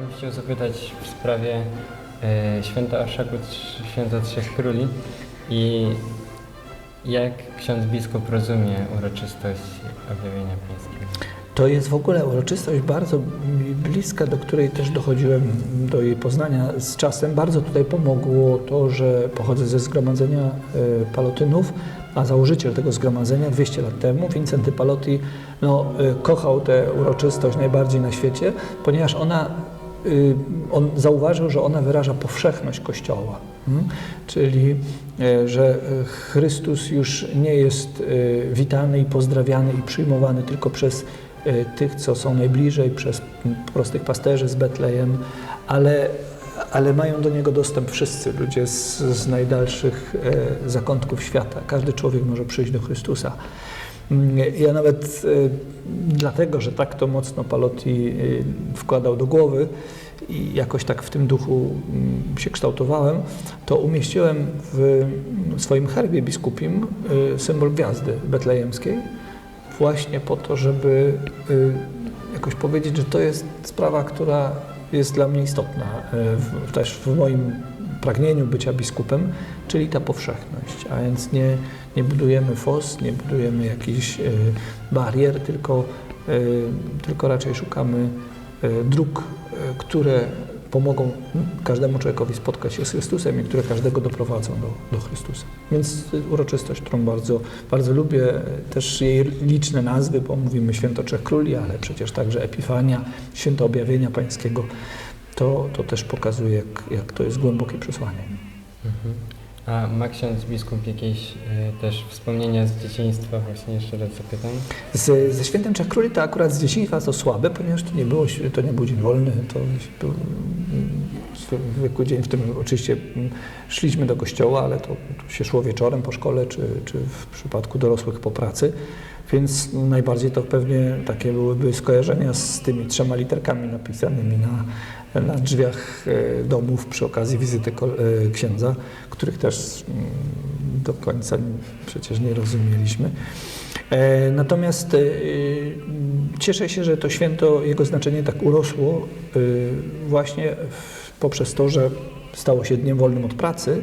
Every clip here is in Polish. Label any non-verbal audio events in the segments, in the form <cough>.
bym chciał zapytać w sprawie e, święta Orszaku, święta Trzech Króli i jak ksiądz biskup rozumie uroczystość objawienia pańskiego? To jest w ogóle uroczystość bardzo bliska, do której też dochodziłem do jej poznania z czasem. Bardzo tutaj pomogło to, że pochodzę ze zgromadzenia e, Palotynów, a założyciel tego zgromadzenia 200 lat temu, Wincenty Palotti, no, e, kochał tę uroczystość najbardziej na świecie, ponieważ ona on zauważył, że ona wyraża powszechność Kościoła, mm? czyli e, że e, Chrystus już nie jest witany i pozdrawiany i przyjmowany tylko przez tych, co są najbliżej, przez prostych pasterzy z Betlejem, ale, ale mają do Niego dostęp wszyscy ludzie z, z najdalszych zakątków świata. Każdy człowiek może przyjść do Chrystusa. Mm, Ja nawet e, dlatego, że tak to mocno Palotti e, wkładał do głowy i jakoś tak w tym duchu mm, się kształtowałem, to umieściłem w swoim herbie biskupim e, symbol gwiazdy betlejemskiej właśnie po to, żeby jakoś powiedzieć, że to jest sprawa, która jest dla mnie istotna też w moim pragnieniu bycia biskupem, czyli ta powszechność, a więc nie, nie budujemy fos, nie budujemy jakichś e, barier, tylko, e, tylko raczej szukamy e, dróg, e, które pomogą każdemu człowiekowi spotkać się z Chrystusem i które każdego doprowadzą do, do Chrystusa. Więc uroczystość, którą bardzo, bardzo lubię, też jej liczne nazwy, bo mówimy Święto Trzech Króli, ale przecież także Epifania, Święto Objawienia Pańskiego, to, to też pokazuje, jak, jak to jest głębokie przesłanie. Mhm. A ma ksiądz biskup jakieś e, też wspomnienia z dzieciństwa? Właśnie jeszcze raz zapytam. Z, ze Świętem Trzech Króli to akurat z dzieciństwa to słabe, ponieważ to nie, było, to nie był dzień wolny, to był mm, zwykły dzień, w którym oczywiście mm, szliśmy do kościoła, ale to się szło wieczorem po szkole, czy, czy w przypadku dorosłych po pracy, więc najbardziej to pewnie takie byłyby skojarzenia z tymi trzema literkami napisanymi na, na drzwiach e, domów przy okazji wizyty e, księdza, których też mm, do końca przecież nie rozumieliśmy. E, Natomiast cieszę się, że to święto, jego znaczenie tak urosło właśnie poprzez to, że stało się dniem wolnym od pracy,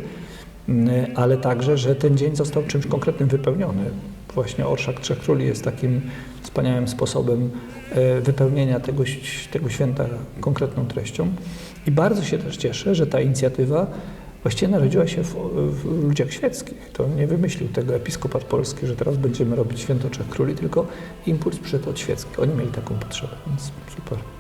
m, ale także, że ten dzień został czymś konkretnym wypełniony. Właśnie Orszak Trzech Króli jest takim wspaniałym sposobem e, wypełnienia tego, tego święta konkretną treścią. I bardzo się też cieszę, że ta inicjatywa właściwie narodziła się w, w ludziach świeckich. To nie wymyślił tego episkopat polski, że teraz będziemy robić święto Trzech Króli, tylko impuls przyszedł od świeckich. Oni mieli taką potrzebę, więc super.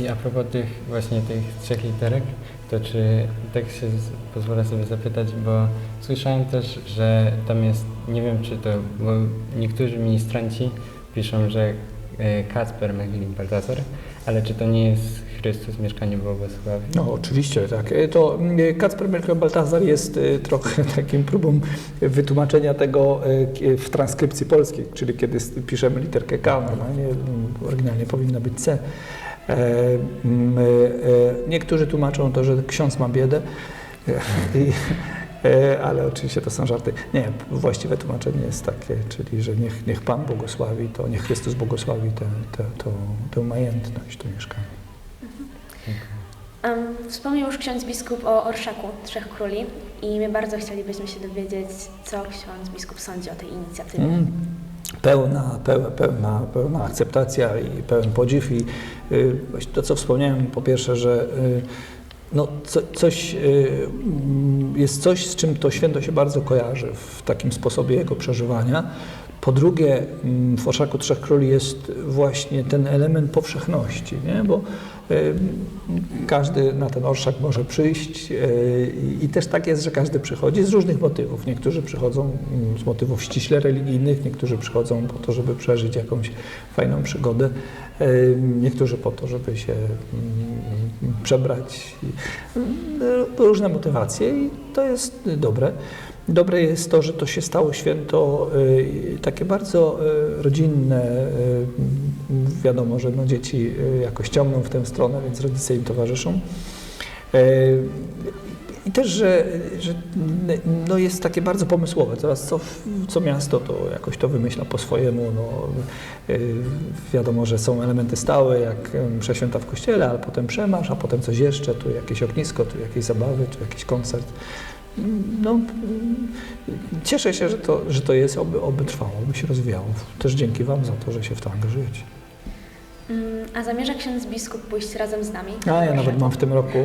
I a propos tych właśnie tych trzech literek, to czy tak się z, pozwolę sobie zapytać, bo słyszałem też, że tam jest, nie wiem czy to, bo niektórzy ministranci piszą, że e, Kacper Mechling Baltazar, ale czy to nie jest Chrystus mieszkanie błogosławi? No oczywiście, tak. E, To mm, Kacper Melchior Baltazar jest e, trochę <laughs> takim próbą wytłumaczenia tego e, k- w transkrypcji polskiej, czyli kiedy piszemy literkę K, normalnie mm, oryginalnie powinna być C. E, e, Niektórzy tłumaczą to, że ksiądz ma biedę, <laughs> i, e, ale oczywiście to są żarty. Nie, właściwe tłumaczenie jest takie, czyli że niech, niech Pan błogosławi to, niech Chrystus błogosławi tę, tę, tę, tę majętność, to mieszkanie. Um, wspomniał już ksiądz biskup o Orszaku Trzech Króli i my bardzo chcielibyśmy się dowiedzieć, co ksiądz biskup sądzi o tej inicjatywie. Mm, Pełna, pełna, pełna, akceptacja i pełen podziw i y, to, co wspomniałem, po pierwsze, że y, no, co, coś, y, mm, jest coś, z czym to święto się bardzo kojarzy w takim sposobie jego przeżywania. Po drugie, mm, w Orszaku Trzech Króli jest właśnie ten element powszechności, nie? bo y, każdy na ten orszak może przyjść y, i też tak jest, że każdy przychodzi z różnych motywów. Niektórzy przychodzą mm, z motywów ściśle religijnych, niektórzy przychodzą po to, żeby przeżyć jakąś fajną przygodę, niektórzy po to, żeby się mm, przebrać. Y, Różne motywacje i to jest dobre. Dobre jest to, że to się stało święto y, takie bardzo y, rodzinne. y, Wiadomo, że no, dzieci jakoś ciągną w tę stronę, więc rodzice im towarzyszą. Y, I też, że, że no jest takie bardzo pomysłowe. Teraz co, co miasto to jakoś to wymyśla po swojemu. No, y, wiadomo, że są elementy stałe, jak em, msza święta w kościele, ale potem przemarsz, a potem coś jeszcze, tu jakieś ognisko, tu jakieś zabawy, tu jakiś koncert. No, cieszę się, że to, że to jest, oby, oby trwało, oby się rozwijało. Też dzięki Wam za to, że się w to angażujecie. Mm, A zamierza ksiądz biskup pójść razem z nami? A ja nawet mam w tym roku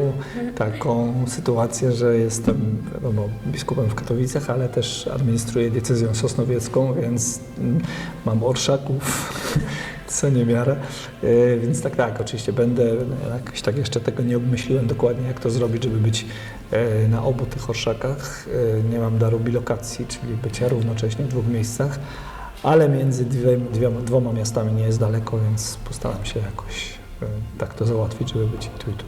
taką sytuację, że jestem wiadomo, biskupem w Katowicach, ale też administruję diecezją sosnowiecką, więc mm, mam orszaków <laughs> co niemiarę. E, Więc tak, tak, oczywiście będę, jakoś tak jeszcze tego nie obmyśliłem dokładnie, jak to zrobić, żeby być e, na obu tych orszakach. E, Nie mam daru bilokacji, czyli bycia równocześnie w dwóch miejscach, ale między dwie, dwiema, dwoma miastami nie jest daleko, więc postaram się jakoś e, tak to załatwić, żeby być i tu i tu.